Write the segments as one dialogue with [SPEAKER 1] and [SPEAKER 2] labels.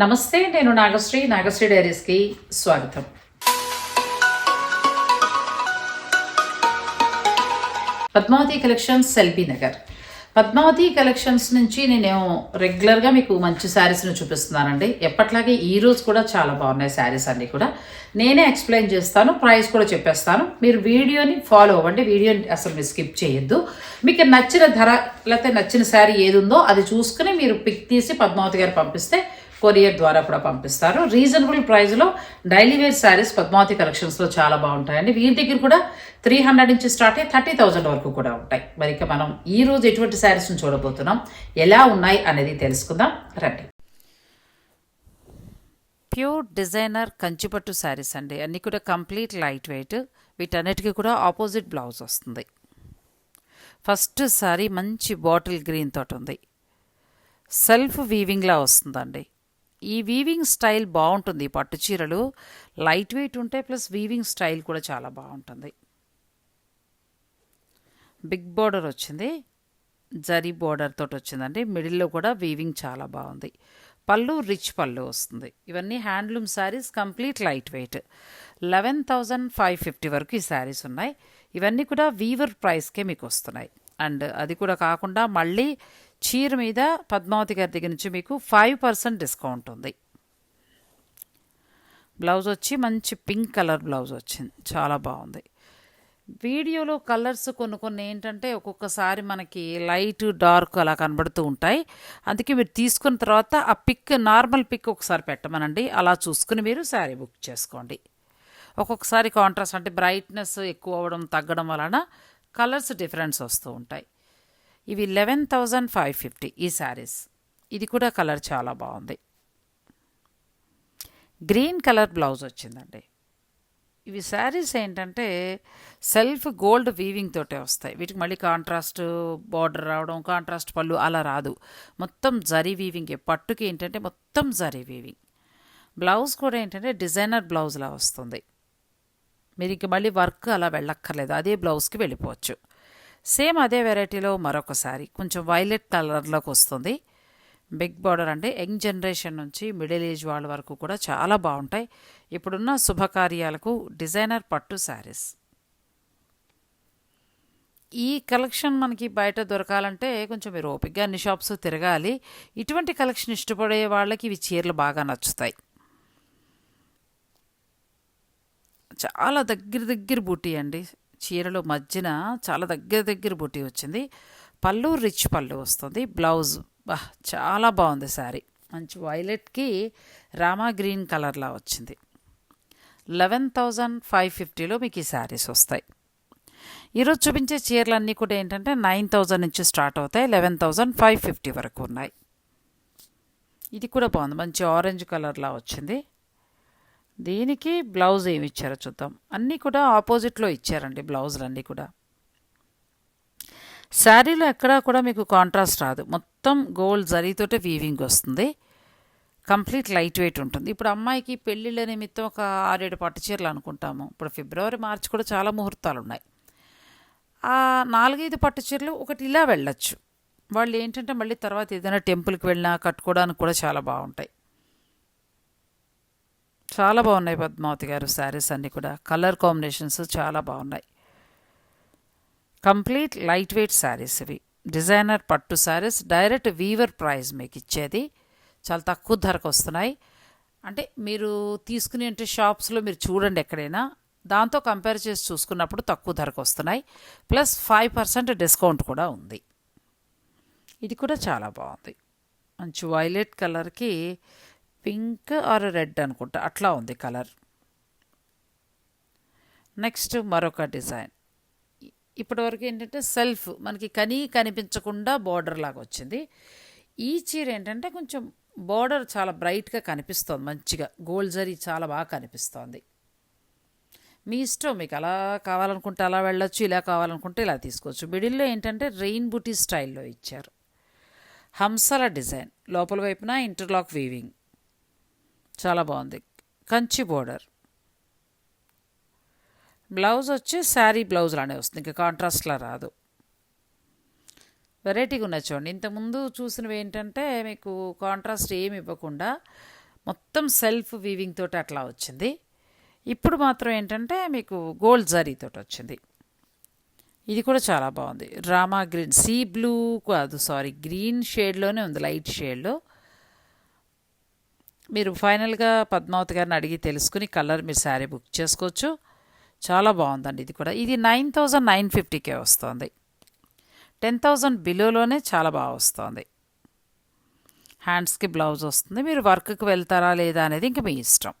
[SPEAKER 1] నమస్తే నేను నాగశ్రీ. నాగశ్రీ డైరీస్కి స్వాగతం. Padmavathi collections Cellbay Nagar. Padmavathi collections నుంచి నేను రెగ్యులర్గా మీకు మంచి శారీస్ని చూపిస్తున్నానండి. ఎప్పట్లాగే ఈరోజు కూడా చాలా బాగున్నాయి శారీస్ అన్నీ కూడా. నేనే ఎక్స్ప్లెయిన్ చేస్తాను ప్రైస్ కూడా చెప్పేస్తాను. మీరు వీడియోని ఫాలో అవ్వండి వీడియోని అసలు మీరు స్కిప్ చేయొద్దు. మీకు నచ్చిన ధర లేకపోతే నచ్చిన శారీ ఏది ఉందో అది చూసుకుని మీరు పిక్ తీసి పద్మావతి గారు పంపిస్తే కొరియర్ ద్వారా కూడా పంపిస్తారు. రీజనబుల్ ప్రైస్లో డైలీ వేర్ శారీస్ పద్మావతి కలెక్షన్స్లో చాలా బాగుంటాయండి. వీరి దగ్గర కూడా త్రీ హండ్రెడ్ నుంచి స్టార్ట్ అయ్యి థర్టీ థౌజండ్ వరకు కూడా ఉంటాయి. మరి ఇక మనం ఈ రోజు ఎటువంటి శారీస్ని చూడబోతున్నాం? ఎలా ఉన్నాయి అనేది తెలుసుకుందాం. రండి. ప్యూర్ డిజైనర్ కంచిపట్టు శారీస్ అండి. అన్నీ కూడా కంప్లీట్ లైట్ వెయిట్ వీటన్నిటికీ కూడా ఆపోజిట్ బ్లౌజ్ వస్తుంది. ఫస్ట్ శారీ మంచి బాటిల్ గ్రీన్ తోటి ఉంది. సెల్ఫ్ వీవింగ్లా వస్తుందండి. ఈ వీవింగ్ స్టైల్ బాగుంటుంది పట్టు చీరలు. లైట్ వెయిట్ ఉంటే ప్లస్ వీవింగ్ స్టైల్ కూడా చాలా బాగుంటుంది. బిగ్ బార్డర్ వచ్చింది. జరీ బార్డర్ తోటి వచ్చిందండి. మిడిల్లో కూడా వీవింగ్ చాలా బాగుంది. పళ్ళు రిచ్ పళ్ళు వస్తుంది. ఇవన్నీ handloom saris complete light weight eleven thousand five fifty వరకు ఈ శారీస్ ఉన్నాయి. ఇవన్నీ కూడా వీవర్ ప్రైస్కే మీకు వస్తున్నాయి. అండ్ అది కూడా కాకుండా మళ్ళీ చీర మీద పద్మావతి గారి దగ్గర నుంచి మీకు ఫైవ్ పర్సెంట్ డిస్కౌంట్ ఉంది. బ్లౌజ్ వచ్చి మంచి పింక్ కలర్ బ్లౌజ్ వచ్చింది. చాలా బాగుంది. వీడియోలో కలర్స్ కొన్ని కొన్ని ఏంటంటే ఒక్కొక్కసారి మనకి లైట్ డార్క్ అలా కనబడుతూ ఉంటాయి. అందుకే మీరు తీసుకున్న తర్వాత ఆ పిక్ నార్మల్ పిక్ ఒకసారి పెట్టమనండి. అలా చూసుకుని మీరు శారీ బుక్ చేసుకోండి. ఒక్కొక్కసారి కాంట్రాస్ట్ అంటే బ్రైట్నెస్ ఎక్కువ అవ్వడం తగ్గడం వలన కలర్స్ డిఫరెన్స్ వస్తూ ఉంటాయి. ఇవి లెవెన్ థౌజండ్ ఫైవ్ ఫిఫ్టీ ఈ శారీస్. ఇది కూడా కలర్ చాలా బాగుంది. గ్రీన్ కలర్ బ్లౌజ్ వచ్చిందండి. ఇవి శారీస్ ఏంటంటే సెల్ఫ్ గోల్డ్ వీవింగ్ తోటే వస్తాయి. వీటికి మళ్ళీ కాంట్రాస్ట్ బార్డర్ రావడం కాంట్రాస్ట్ పళ్ళు అలా రాదు. మొత్తం జరీ వీవింగ్ పట్టుకి ఏంటంటే మొత్తం జరీ వీవింగ్ బ్లౌజ్ కూడా ఏంటంటే డిజైనర్ బ్లౌజ్లా వస్తుంది. మీరు ఇంక మళ్ళీ వర్క్ అలా వెళ్ళక్కర్లేదు. అదే బ్లౌజ్కి వెళ్ళిపోవచ్చు. సేమ్ అదే వెరైటీలో మరొకసారి. కొంచెం వైలెట్ కలర్లోకి వస్తుంది. బిగ్ బార్డర్ అంటే యంగ్ జనరేషన్ నుంచి మిడిల్ ఏజ్ వాళ్ళ వరకు కూడా చాలా బాగుంటాయి. ఇప్పుడున్న శుభకార్యాలకు డిజైనర్ పట్టు శారీస్ ఈ కలెక్షన్ మనకి బయట దొరకాలంటే కొంచెం మీరు ఓపిక్గా అన్ని షాప్స్ తిరగాలి. ఇటువంటి కలెక్షన్ ఇష్టపడే వాళ్ళకి ఇవి చీరలు బాగా నచ్చుతాయి. చాలా దగ్గర దగ్గర బూటీ అండి. చీరలో మధ్యన చాలా దగ్గర దగ్గర బూటీ వచ్చింది. పళ్ళు రిచ్ పళ్ళు వస్తుంది. బ్లౌజ్. బా చాలా బాగుంది శారీ. మంచి వైలెట్కి రామా గ్రీన్ కలర్లా వచ్చింది. లెవెన్ థౌజండ్ ఫైవ్ ఫిఫ్టీలో మీకు ఈ శారీస్ వస్తాయి. ఈరోజు చూపించే చీరలన్నీ కూడా ఏంటంటే నైన్ థౌజండ్ నుంచి స్టార్ట్ అవుతాయి. లెవెన్ థౌజండ్ ఫైవ్ ఫిఫ్టీ వరకు ఉన్నాయి. ఇది కూడా బాగుంది. మంచి ఆరెంజ్ కలర్లా వచ్చింది. దీనికి బ్లౌజ్ ఏమి ఇచ్చారో చూద్దాం. అన్నీ కూడా ఆపోజిట్లో ఇచ్చారండి బ్లౌజులు అన్నీ కూడా. శారీలో ఎక్కడా కూడా మీకు కాంట్రాస్ట్ రాదు. మొత్తం గోల్డ్ జరీతోటే వీవింగ్ వస్తుంది. కంప్లీట్ లైట్ వెయిట్ ఉంటుంది. ఇప్పుడు అమ్మాయికి పెళ్ళిళ్ళ నిమిత్తం ఒక ఆరేడు పట్టు చీరలు అనుకుంటాము. ఇప్పుడు ఫిబ్రవరి మార్చి కూడా చాలా ముహూర్తాలు ఉన్నాయి ఆ నాలుగైదు పట్టు చీరలు ఒకటి ఇలా వెళ్ళచ్చు. వాళ్ళు ఏంటంటే మళ్ళీ తర్వాత ఏదైనా టెంపుల్కి వెళ్ళినా కట్టుకోవడానికి కూడా చాలా బాగుంటాయి. చాలా బాగున్నాయి పద్మావతి గారు శారీస్ అన్నీ కూడా. కలర్ కాంబినేషన్స్ చాలా బాగున్నాయి. కంప్లీట్ లైట్ వెయిట్ శారీస్ ఇవి. డిజైనర్ పట్టు శారీస్ డైరెక్ట్ వీవర్ ప్రైస్ మీకు ఇచ్చేది. చాలా తక్కువ ధరకు వస్తున్నాయి. అంటే మీరు తీసుకుని అంటే షాప్స్లో మీరు చూడండి ఎక్కడైనా. దాంతో కంపేర్ చేసి చూసుకున్నప్పుడు తక్కువ ధరకు వస్తున్నాయి. ప్లస్ ఫైవ్ పర్సెంట్ డిస్కౌంట్ కూడా ఉంది. ఇది కూడా చాలా బాగుంది. మంచి వైలెట్ కలర్కి పింక్ ఆర్ రెడ్ అనుకుంటా. అట్లా ఉంది కలర్. నెక్స్ట్ మరొక డిజైన్. ఇప్పటివరకు ఏంటంటే సెల్ఫ్ మనకి కనీ కనిపించకుండా బార్డర్ లాగా వచ్చింది. ఈ చీర ఏంటంటే కొంచెం బార్డర్ చాలా బ్రైట్గా కనిపిస్తోంది మంచిగా. గోల్డ్ జరీ చాలా బాగా కనిపిస్తోంది. మీ ఇష్టం మీకు అలా కావాలనుకుంటే అలా వెళ్ళొచ్చు ఇలా కావాలనుకుంటే ఇలా తీసుకోవచ్చు. మిడిల్లో ఏంటంటే రెయిన్ బుటీ స్టైల్లో ఇచ్చారు. హంసల డిజైన్ లోపల వైపున ఇంటర్లాక్ వీవింగ్. చాలా బాగుంది. కంచి బోర్డర్. బ్లౌజ్ వచ్చి శారీ బ్లౌజ్ లానే వస్తుంది. ఇంకా కాంట్రాస్ట్లా రాదు. వెరైటీగా ఉన్నాయి చూడండి. ఇంతకుముందు చూసినవి ఏంటంటే మీకు కాంట్రాస్ట్ ఏమి ఇవ్వకుండా మొత్తం సెల్ఫ్ వీవింగ్ తోటి అట్లా వచ్చింది. ఇప్పుడు మాత్రం ఏంటంటే మీకు గోల్డ్ జరీతో వచ్చింది. ఇది కూడా చాలా బాగుంది. రామా గ్రీన్ సీ బ్లూ కాదు సారీ గ్రీన్ షేడ్లోనే ఉంది లైట్ షేడ్లో. మీరు ఫైనల్గా పద్మావతి గారిని అడిగి తెలుసుకుని కలర్ మీరు శారీ బుక్ చేసుకోవచ్చు. చాలా బాగుందండి ఇది కూడా. ఇది నైన్ థౌజండ్ నైన్ ఫిఫ్టీకే వస్తుంది. టెన్ థౌజండ్ బిలోలోనే చాలా బాగా వస్తుంది. హ్యాండ్స్కి బ్లౌజ్ వస్తుంది. మీరు వర్క్కి వెళ్తారా లేదా అనేది ఇంకా మీ ఇష్టం.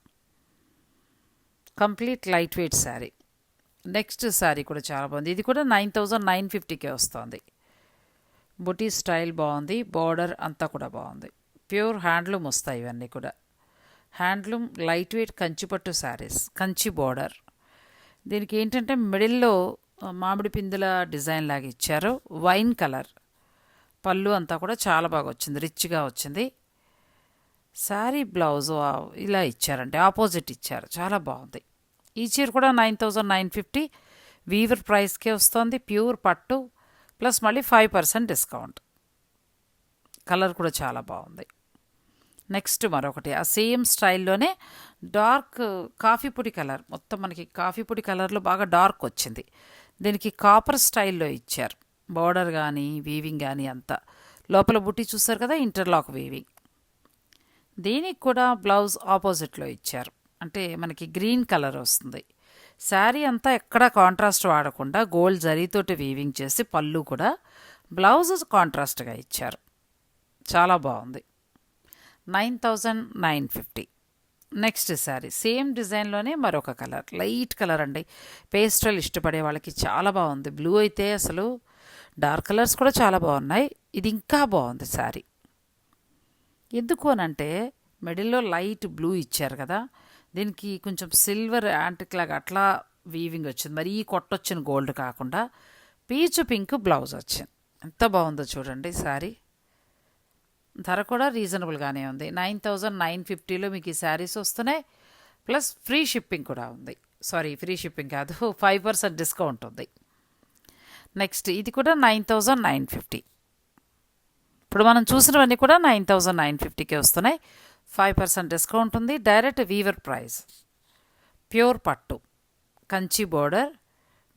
[SPEAKER 1] Complete light weight sari. Next sari కూడా చాలా బాగుంది. ఇది కూడా నైన్ థౌజండ్ నైన్ ఫిఫ్టీకే వస్తుంది. బుటీ స్టైల్ బాగుంది. బార్డర్ అంతా కూడా బాగుంది. ప్యూర్ హ్యాండ్లూమ్ వస్తాయి ఇవన్నీ కూడా. హ్యాండ్లూమ్ లైట్ వెయిట్ కంచిపట్టు శారీస్ కంచి బార్డర్. దీనికి ఏంటంటే మిడిల్లో మామిడి పిందుల డిజైన్ లాగా ఇచ్చారు. Wine colour. పళ్ళు అంతా కూడా చాలా బాగా వచ్చింది రిచ్గా వచ్చింది. శారీ బ్లౌజ్ ఇలా ఇచ్చారంటే ఆపోజిట్ ఇచ్చారు. చాలా బాగుంది. ఈ చీర కూడా nine thousand nine fifty. Weaver ప్రైస్కే వస్తుంది ప్యూర్ పట్టు. ప్లస్ మళ్ళీ ఫైవ్ పర్సెంట్ డిస్కౌంట్. కలర్ కూడా చాలా బాగుంది. నెక్స్ట్ మరొకటి. ఆ సేమ్ స్టైల్లోనే డార్క్ కాఫీ పొడి కలర్. మొత్తం మనకి కాఫీ పొడి కలర్లో బాగా డార్క్ వచ్చింది. దీనికి కాపర్ స్టైల్లో ఇచ్చారు. బార్డర్ కానీ వీవింగ్ కానీ అంతా. లోపల బుట్టి చూస్తారు కదా? Interlock weaving. దీనికి కూడా బ్లౌజ్ ఆపోజిట్లో ఇచ్చారు. అంటే మనకి గ్రీన్ కలర్ వస్తుంది. శారీ అంతా ఎక్కడ కాంట్రాస్ట్ వాడకుండా గోల్డ్ జరీతోటి వీవింగ్ చేసి పళ్ళు కూడా బ్లౌజ్ కాంట్రాస్ట్గా ఇచ్చారు. చాలా బాగుంది. Nine thousand nine fifty. Next sari same డిజైన్లోనే మరొక కలర్ లైట్ కలర్ అండి. పేస్టల్ ఇష్టపడే వాళ్ళకి చాలా బాగుంది. బ్లూ అయితే అసలు డార్క్ కలర్స్ కూడా చాలా బాగున్నాయి. ఇది ఇంకా బాగుంది శారీ ఎందుకు అనంటే మిడిల్లో లైట్ బ్లూ ఇచ్చారు కదా దీనికి కొంచెం సిల్వర్ యాంటిక్ లాగా అట్లా వీవింగ్ వచ్చింది. మరి ఈ కొట్టొచ్చిన గోల్డ్ కాకుండా పీచు పింక్ బ్లౌజ్ వచ్చింది. ఎంత బాగుందో చూడండి శారీ ధర కూడా రీజనబుల్గానే ఉంది. నైన్ థౌజండ్ నైన్ ఫిఫ్టీలో మీకు ఈ శారీస్ వస్తున్నాయి. ప్లస్ ఫ్రీ షిప్పింగ్ కూడా ఉంది. సారీ ఫ్రీ షిప్పింగ్ కాదు ఫైవ్ పర్సెంట్ డిస్కౌంట్ ఉంది. నెక్స్ట్ ఇది కూడా నైన్ థౌజండ్ నైన్ ఫిఫ్టీ. ఇప్పుడు మనం చూసినవన్నీ కూడా నైన్ థౌజండ్ నైన్ ఫిఫ్టీకే వస్తున్నాయి. ఫైవ్ పర్సెంట్ డిస్కౌంట్ ఉంది. Direct weaver price. ప్యూర్ పట్టు. కంచి బోర్డర్.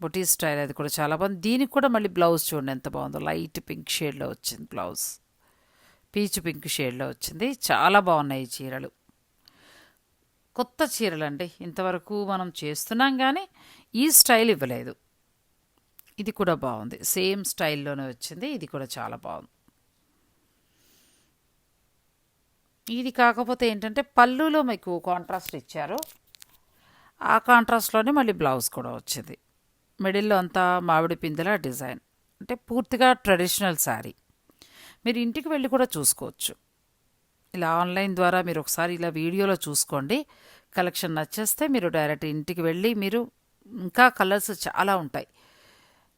[SPEAKER 1] బుటీ స్టైల్ అది కూడా చాలా బాగుంది. దీనికి కూడా మళ్ళీ బ్లౌజ్ చూడండి ఎంత బాగుందో. లైట్ పింక్ షేడ్లో వచ్చింది బ్లౌజ్. పీచు పింక్ షేడ్లో వచ్చింది. చాలా బాగున్నాయి ఈ చీరలు. కొత్త చీరలు అండి ఇంతవరకు మనం చేస్తున్నాం కానీ ఈ స్టైల్ ఇవ్వలేదు. ఇది కూడా బాగుంది. సేమ్ స్టైల్లోనే వచ్చింది. ఇది కూడా చాలా బాగుంది. ఇది కాకపోతే ఏంటంటే పళ్ళులో మీకు కాంట్రాస్ట్ ఇచ్చారు. ఆ కాంట్రాస్ట్లోనే మళ్ళీ బ్లౌజ్ కూడా వచ్చింది. మిడిల్లో అంతా మామిడి పిందెల డిజైన్. అంటే పూర్తిగా ట్రెడిషనల్ శారీ. మీరు ఇంటికి వెళ్ళి కూడా చూసుకోవచ్చు. ఇలా ఆన్లైన్ ద్వారా మీరు ఒకసారి ఇలా వీడియోలో చూసుకోండి. కలెక్షన్ నచ్చేస్తే మీరు డైరెక్ట్ ఇంటికి వెళ్ళి మీరు ఇంకా కలర్స్ చాలా ఉంటాయి.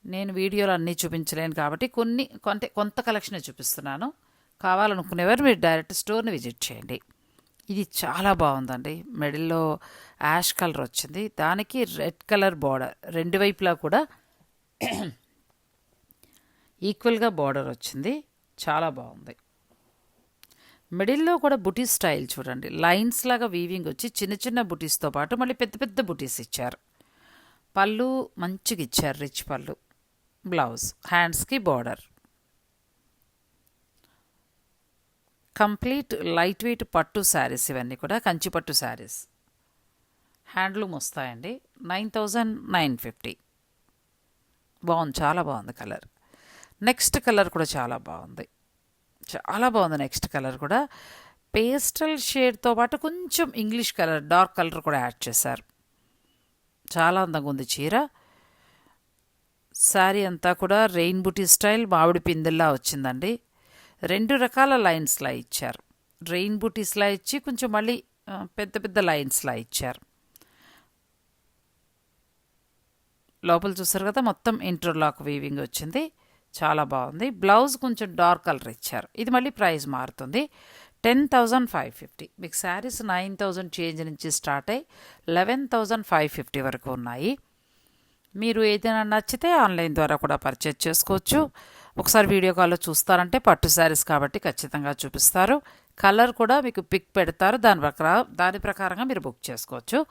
[SPEAKER 1] నేను వీడియోలు అన్నీ చూపించలేను కాబట్టి కొన్ని కొంత కొంత కలెక్షనే చూపిస్తున్నాను. కావాలనుకునేవారు మీరు డైరెక్ట్ స్టోర్ని విజిట్ చేయండి. ఇది చాలా బాగుందండి. మిడిల్లో యాష్ కలర్ వచ్చింది. దానికి రెడ్ కలర్ బార్డర్ రెండు వైపులా కూడా ఈక్వల్గా బార్డర్ వచ్చింది. చాలా బాగుంది. మిడిల్లో కూడా బుటీస్ స్టైల్ చూడండి. లైన్స్ లాగా వీవింగ్ వచ్చి చిన్న చిన్న బుటీస్తో పాటు మళ్ళీ పెద్ద పెద్ద బుటీస్ ఇచ్చారు. పళ్ళు మంచిగా ఇచ్చారు రిచ్ పళ్ళు. బ్లౌజ్ హ్యాండ్స్కి బార్డర్. కంప్లీట్ లైట్ వెయిట్ పట్టు శారీస్ ఇవన్నీ కూడా కంచి పట్టు శారీస్. హ్యాండ్లూమ్ వస్తాయండి. Nine thousand nine fifty. బాగుంది చాలా బాగుంది కలర్. నెక్స్ట్ కలర్ కూడా చాలా బాగుంది. చాలా బాగుంది నెక్స్ట్ కలర్ కూడా. పేస్టల్ షేడ్తో పాటు కొంచెం ఇంగ్లీష్ కలర్ డార్క్ కలర్ కూడా యాడ్ చేశారు. చాలా అందంగా ఉంది చీర. శారీ అంతా కూడా రెయిన్ బుటీ స్టైల్ మామిడి పిందెల్లా వచ్చిందండి. రెండు రకాల లైన్స్లా ఇచ్చారు. రెయిన్ బుటీస్లా ఇచ్చి కొంచెం మళ్ళీ పెద్ద పెద్ద లైన్స్లా ఇచ్చారు. లోపల చూసారు కదా మొత్తం ఇంటర్లాక్ వీవింగ్ వచ్చింది. చాలా బాగుంది. బ్లౌజ్ కొంచెం డార్క్ కలర్ ఇచ్చారు. ఇది మళ్ళీ ప్రైస్ మారుతుంది. Ten thousand five fifty. మీకు శారీస్ నైన్ థౌజండ్ చేంజ్ నుంచి స్టార్ట్ అయ్యి లెవెన్ థౌజండ్ ఫైవ్ ఫిఫ్టీ వరకు ఉన్నాయి. మీరు ఏదైనా నచ్చితే ఆన్లైన్ ద్వారా కూడా పర్చేజ్ చేసుకోవచ్చు. ఒకసారి వీడియో కాల్లో చూస్తారంటే పట్టు శారీస్ కాబట్టి ఖచ్చితంగా చూపిస్తారు. కలర్ కూడా మీకు పిక్ పెడతారు. దాని ప్రకారం దాని ప్రకారంగా మీరు బుక్ చేసుకోవచ్చు.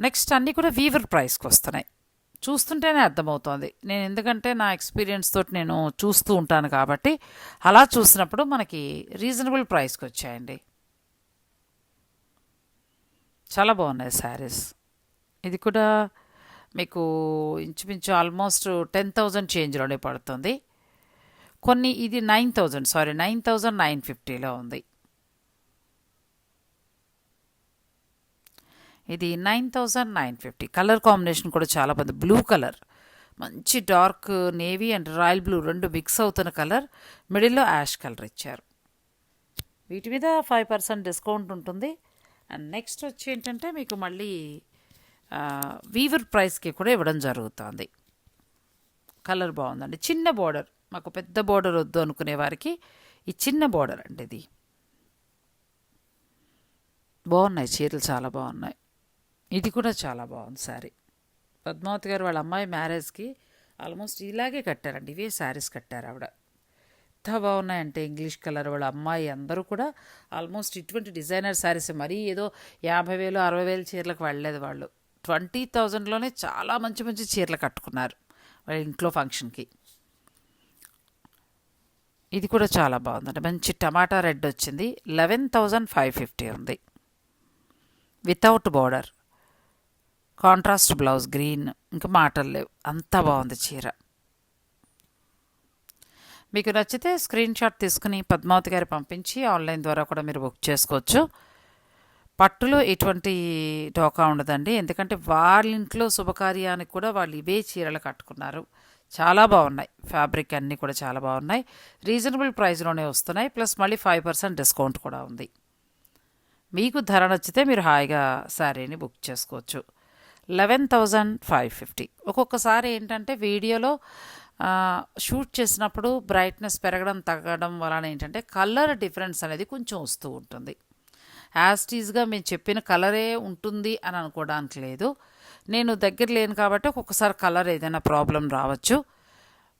[SPEAKER 1] నెక్స్ట్ అన్నీ కూడా వీవర్ ప్రైస్కి వస్తున్నాయి. చూస్తుంటేనే అర్థమవుతోంది. నేను ఎందుకంటే నా ఎక్స్పీరియన్స్ తోటి నేను చూస్తూ ఉంటాను కాబట్టి అలా చూసినప్పుడు మనకి రీజనబుల్ ప్రైస్కి వచ్చాయండి. చాలా బాగున్నాయి శారీస్ ఇది కూడా మీకు ఇంచుమించు ఆల్మోస్ట్ టెన్ థౌజండ్ చేంజ్లోనే పడుతుంది. కొన్ని ఇది nine thousand sorry nine thousand nine ఫిఫ్టీలో ఉంది. ఇది nine thousand nine fifty. Colour combination కూడా చాలా బాగుంది బ్లూ కలర్. మంచి dark navy and royal blue రెండు మిక్స్ అవుతున్న కలర్. మిడిల్లో యాష్ కలర్ ఇచ్చారు. వీటి మీద ఫైవ్ పర్సెంట్ డిస్కౌంట్ ఉంటుంది. అండ్ నెక్స్ట్ వచ్చి ఏంటంటే మీకు మళ్ళీ వీవర్ ప్రైస్కి కూడా ఇవ్వడం జరుగుతుంది. కలర్ బాగుందండి. చిన్న బోర్డర్. మాకు పెద్ద బోర్డర్ వద్దు అనుకునే వారికి ఈ చిన్న బోర్డర్ అండి ఇది. బాగున్నాయి చీరలు చాలా బాగున్నాయి. ఇది కూడా చాలా బాగుంది శారీ పద్మావతి గారు వాళ్ళ అమ్మాయి మ్యారేజ్కి ఆల్మోస్ట్ ఇలాగే కట్టారండి. ఇవే శారీస్ కట్టారు ఆవిడ. ఎంత బాగున్నాయంటే ఇంగ్లీష్ కలర్ వాళ్ళ అమ్మాయి అందరూ కూడా ఆల్మోస్ట్ ఇటువంటి డిజైనర్ శారీస్ మరీ ఏదో యాభై వేలు అరవై వేలు చీరలకు వెళ్ళలేదు వాళ్ళు. ట్వంటీ థౌజండ్లోనే చాలా మంచి మంచి చీరలు కట్టుకున్నారు వాళ్ళ ఇంట్లో ఫంక్షన్కి. ఇది కూడా చాలా బాగుందండి. మంచి టమాటా రెడ్ వచ్చింది. లెవెన్ థౌజండ్ ఫైవ్ ఫిఫ్టీ ఉంది. Without border. Contrast blouse green ఇంకా మాటలు లేవు. అంతా బాగుంది చీర. మీకు నచ్చితే స్క్రీన్ షాట్ తీసుకుని పద్మావతి గారి పంపించి ఆన్లైన్ ద్వారా కూడా మీరు బుక్ చేసుకోవచ్చు. పట్టులో ఎటువంటి టోకా ఉండదండి. ఎందుకంటే వాళ్ళ ఇంట్లో శుభకార్యానికి కూడా వాళ్ళు ఇవే చీరలు కట్టుకున్నారు. చాలా బాగున్నాయి. ఫ్యాబ్రిక్ అన్నీ కూడా చాలా బాగున్నాయి. రీజనబుల్ ప్రైస్లోనే వస్తున్నాయి. ప్లస్ మళ్ళీ ఫైవ్ పర్సెంట్ డిస్కౌంట్ కూడా ఉంది. మీకు ధర నచ్చితే మీరు హాయిగా శారీని బుక్ చేసుకోవచ్చు. Eleven thousand five fifty. ఒక్కొక్కసారి ఏంటంటే వీడియోలో షూట్ చేసినప్పుడు బ్రైట్నెస్ పెరగడం తగ్గడం వలన ఏంటంటే కలర్ డిఫరెన్స్ అనేది కొంచెం వస్తూ ఉంటుంది. యాస్టీజ్గా మేము చెప్పిన కలరే ఉంటుంది అని అనుకోవడానికి లేదు. నేను దగ్గర లేను కాబట్టి ఒక్కొక్కసారి కలర్ ఏదైనా ప్రాబ్లం రావచ్చు.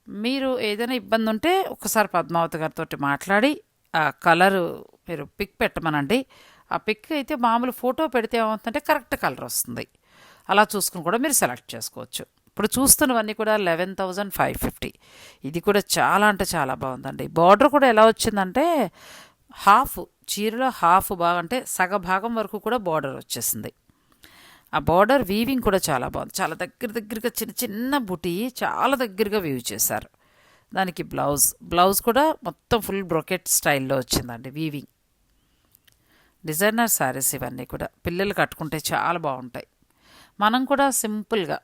[SPEAKER 1] మీరు ఏదైనా ఇబ్బంది ఉంటే ఒకసారి పద్మావతి గారితో మాట్లాడి ఆ కలర్ మీరు పిక్ పెట్టమనండి. ఆ పిక్ అయితే మామూలు ఫోటో పెడితే ఏమవుతుందంటే కరెక్ట్ కలర్ వస్తుంది. అలా చూసుకుని కూడా మీరు సెలెక్ట్ చేసుకోవచ్చు. ఇప్పుడు చూస్తున్నవన్నీ కూడా లెవెన్ థౌజండ్ ఫైవ్ ఫిఫ్టీ. ఇది కూడా చాలా అంటే చాలా బాగుందండి. బార్డర్ కూడా ఎలా వచ్చిందంటే హాఫ్ చీరలో హాఫ్ బాగా అంటే సగ భాగం వరకు కూడా బార్డర్ వచ్చేసింది. ఆ బార్డర్ వీవింగ్ కూడా చాలా బాగుంది. చాలా దగ్గర దగ్గరగా చిన్న చిన్న బుటీ చాలా దగ్గరగా వీవ్ చేశారు. దానికి బ్లౌజ్ బ్లౌజ్ కూడా మొత్తం ఫుల్ బ్రొకెట్ స్టైల్లో వచ్చిందండి వీవింగ్. డిజైనర్ శారీస్ ఇవన్నీ కూడా. పిల్లలు కట్టుకుంటే చాలా బాగుంటాయి. మనం కూడా సింపుల్గా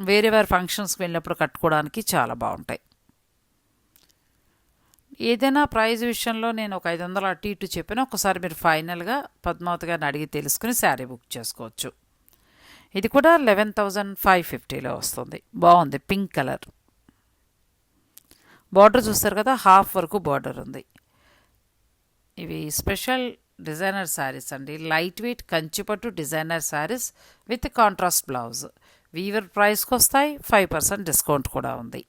[SPEAKER 1] వేరే వేరే ఫంక్షన్స్కి వెళ్ళినప్పుడు కట్టుకోవడానికి చాలా బాగుంటాయి. ఏదైనా ప్రైజ్ విషయంలో నేను ఒక ఐదు వందలు అటు ఇటు చెప్పిన ఒకసారి మీరు ఫైనల్గా పద్మావతి గారిని అడిగి తెలుసుకుని శారీ బుక్ చేసుకోవచ్చు. ఇది కూడా లెవెన్ థౌజండ్ ఫైవ్ ఫిఫ్టీలో వస్తుంది. బాగుంది పింక్ కలర్. బార్డర్ చూస్తారు కదా హాఫ్ వరకు బార్డర్ ఉంది. ఇవి స్పెషల్ డిజైనర్ శారీస్ అండి. Light weight Kanchipattu designer saris with contrast blouse. Weaver ప్రైస్కి వస్తాయి ఫైవ్ పర్సెంట్ డిస్కౌంట్ కూడా ఉంది.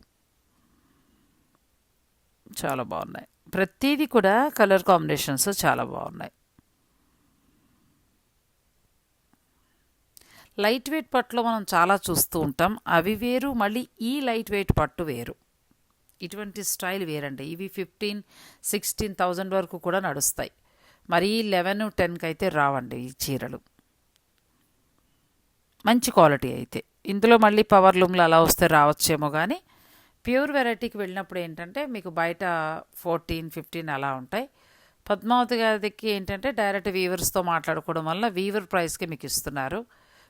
[SPEAKER 1] చాలా బాగున్నాయి. ప్రతిదీ కూడా కలర్ కాంబినేషన్స్ చాలా బాగున్నాయి. లైట్ వెయిట్ పట్టులో మనం చాలా చూస్తూ ఉంటాం. అవి వేరు మళ్ళీ ఈ లైట్ వెయిట్ పట్టు వేరు. ఇటువంటి స్టైల్ వేరండి. ఇవి ఫిఫ్టీన్ సిక్స్టీన్ థౌజండ్ వరకు కూడా నడుస్తాయి. మరీ లెవెన్ టెన్కి అయితే రావండి ఈ చీరలు. మంచి క్వాలిటీ అయితే. ఇందులో మళ్ళీ పవర్ లూమ్లు అలా వస్తే రావచ్చేమో కానీ ప్యూర్ వెరైటీకి వెళ్ళినప్పుడు ఏంటంటే మీకు బయట ఫోర్టీన్ ఫిఫ్టీన్ అలా ఉంటాయి. పద్మావతి గారికి ఏంటంటే డైరెక్ట్ వీవర్స్తో మాట్లాడుకోవడం వల్ల వీవర్ ప్రైస్కి మీకు ఇస్తున్నారు.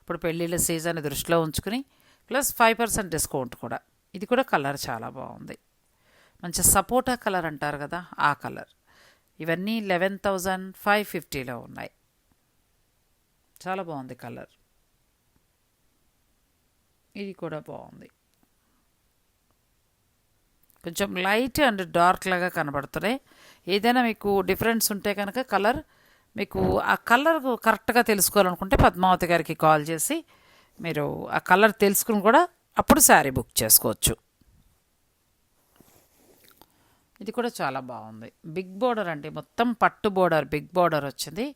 [SPEAKER 1] ఇప్పుడు పెళ్ళిళ్ళ సీజన్ దృష్టిలో ఉంచుకుని ప్లస్ ఫైవ్ పర్సెంట్ డిస్కౌంట్ కూడా. ఇది కూడా కలర్ చాలా బాగుంది. మంచి సపోటా కలర్ అంటారు కదా ఆ కలర్. ఇవన్నీ లెవెన్ థౌజండ్ ఫైవ్ ఫిఫ్టీలో ఉన్నాయి. చాలా బాగుంది కలర్. ఇది కూడా బాగుంది. కొంచెం లైట్ అండ్ డార్క్ లాగా కనబడుతున్నాయి. ఏదైనా మీకు డిఫరెన్స్ ఉంటే కనుక కలర్ మీకు ఆ కలర్ కరెక్ట్గా తెలుసుకోవాలనుకుంటే పద్మావతి గారికి కాల్ చేసి మీరు ఆ కలర్ తెలుసుకుని కూడా అప్పుడు శారీ బుక్ చేసుకోవచ్చు. ఇది కూడా చాలా బాగుంది. బిగ్ బోర్డర్ అండి. మొత్తం పట్టు బోర్డర్ బిగ్ బోర్డర్ వచ్చింది.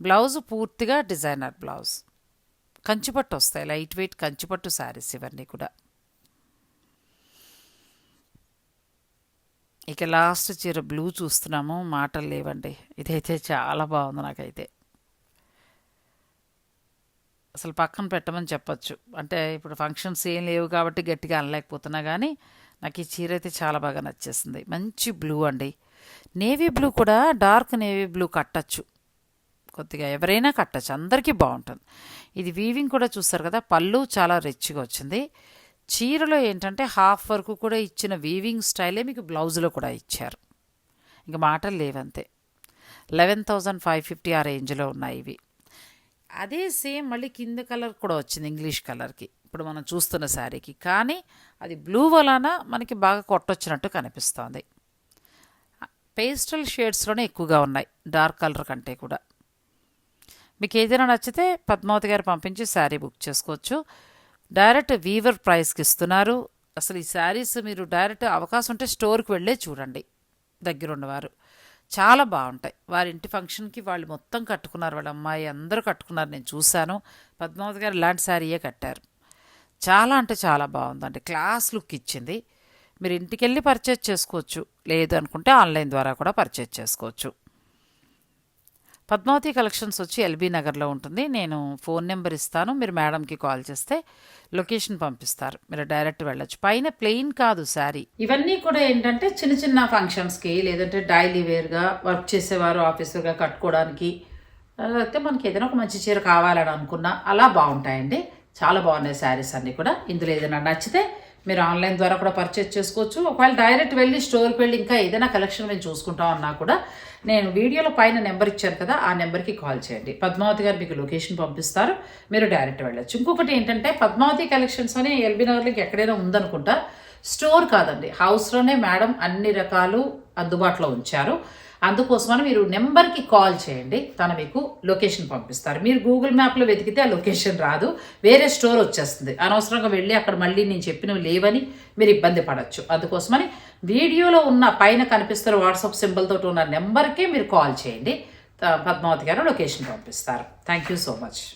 [SPEAKER 1] బ్లౌజ్ పూర్తిగా డిజైనర్ బ్లౌజ్. కంచిపట్టు వస్తాయి. లైట్ వెయిట్ కంచిపట్టు శారీస్ ఇవన్నీ కూడా. ఇక లాస్ట్ చీర బ్లూ చూస్తున్నాము. మాటలు లేవండి. ఇదైతే చాలా బాగుంది నాకైతే. అసలు పక్కన పెట్టమని చెప్పొచ్చు. అంటే ఇప్పుడు ఫంక్షన్స్ ఏం లేవు కాబట్టి గట్టిగా అనలేకపోతున్నా కానీ నాకు ఈ చీర అయితే చాలా బాగా నచ్చేసింది. మంచి బ్లూ అండి. నేవీ బ్లూ కూడా డార్క్ నేవీ బ్లూ కట్టచ్చు. కొద్దిగా ఎవరైనా కట్టచ్చు. అందరికీ బాగుంటుంది. ఇది వీవింగ్ కూడా చూస్తారు కదా పళ్ళు చాలా రిచ్గా వచ్చింది. చీరలో ఏంటంటే హాఫ్ వరకు కూడా ఇచ్చిన వీవింగ్ స్టైలే మీకు బ్లౌజ్లో కూడా ఇచ్చారు. ఇంకా మాటలు లేవంతే. లెవెన్ థౌజండ్ ఫైవ్ ఫిఫ్టీ ఆ రేంజ్లో ఉన్నాయి ఇవి. అదే సేమ్ మళ్ళీ కింద కలర్ కూడా వచ్చింది ఇంగ్లీష్ కలర్కి ఇప్పుడు మనం చూస్తున్న శారీకి. కానీ అది బ్లూ వలన మనకి బాగా కొట్టొచ్చినట్టు కనిపిస్తోంది. పేస్టల్ షేడ్స్లోనే ఎక్కువగా ఉన్నాయి డార్క్ కలర్ కంటే కూడా. మీకు ఏదైనా నచ్చితే పద్మావతి గారు పంపించి శారీ బుక్ చేసుకోవచ్చు. డైరెక్ట్ వీవర్ ప్రైస్కి ఇస్తున్నారు. అసలు ఈ శారీస్ మీరు డైరెక్ట్ అవకాశం ఉంటే స్టోర్కి వెళ్ళే చూడండి దగ్గరున్నవారు. చాలా బాగుంటాయి. వారి ఇంటి ఫంక్షన్కి వాళ్ళు మొత్తం కట్టుకున్నారు వాళ్ళ అమ్మాయి అందరూ కట్టుకున్నారు నేను చూశాను. పద్మావతి గారు ఇలాంటి శారీయే కట్టారు. చాలా అంటే చాలా బాగుందండి. క్లాస్ లుక్ ఇచ్చింది. మీరు ఇంటికి వెళ్ళి పర్చేజ్ చేసుకోవచ్చు. లేదు అనుకుంటే ఆన్లైన్ ద్వారా కూడా పర్చేజ్ చేసుకోవచ్చు. పద్మావతి కలెక్షన్స్ వచ్చి ఎల్బీ నగర్లో ఉంటుంది. నేను ఫోన్ నెంబర్ ఇస్తాను. మీరు మేడంకి కాల్ చేస్తే లొకేషన్ పంపిస్తారు. మీరు డైరెక్ట్ వెళ్ళొచ్చు. పైన ప్లెయిన్ కాదు శారీ. ఇవన్నీ కూడా ఏంటంటే చిన్న చిన్న ఫంక్షన్స్కి లేదంటే డైలీ వేర్గా వర్క్ చేసేవారు ఆఫీసర్గా కట్టుకోవడానికి. లేకపోతే మనకి ఏదైనా ఒక మంచి చీర కావాలని అనుకున్నా అలా బాగుంటాయండి. చాలా బాగున్నాయి శారీస్ అన్నీ కూడా. ఇందులో ఏదైనా నచ్చితే మీరు ఆన్లైన్ ద్వారా కూడా పర్చేజ్ చేసుకోవచ్చు. ఒకవేళ డైరెక్ట్ వెళ్ళి స్టోర్కి వెళ్ళి ఇంకా ఏదైనా కలెక్షన్ మేము చూసుకుంటాం అన్నా కూడా నేను వీడియోలో పైన నెంబర్ ఇచ్చాను కదా ఆ నెంబర్కి కాల్ చేయండి. పద్మావతి గారు మీకు లొకేషన్ పంపిస్తారు మీరు డైరెక్ట్ వెళ్ళచ్చు. ఇంకొకటి ఏంటంటే పద్మావతి కలెక్షన్స్ అని ఎల్బీ నగర్లోకి ఎక్కడైనా ఉందనుకుంటా స్టోర్ కాదండి. హౌస్లోనే మేడం అన్ని రకాలు అందుబాటులో ఉంచారు. అందుకోసమని మీరు నెంబర్కి కాల్ చేయండి. తను మీకు లొకేషన్ పంపిస్తారు. మీరు గూగుల్ మ్యాప్లో వెతికితే ఆ లొకేషన్ రాదు. వేరే స్టోర్ వచ్చేస్తుంది. అనవసరంగా వెళ్ళి అక్కడ మళ్ళీ నేను చెప్పినవి లేవని మీరు ఇబ్బంది పడవచ్చు అందుకోసమని వీడియోలో ఉన్న పైన కనిపిస్తున్న వాట్సాప్ సింబల్ తోటి ఉన్న నెంబర్కే మీరు కాల్ చేయండి. పద్మావతి గారు లొకేషన్ పంపిస్తారు. Thank you so much.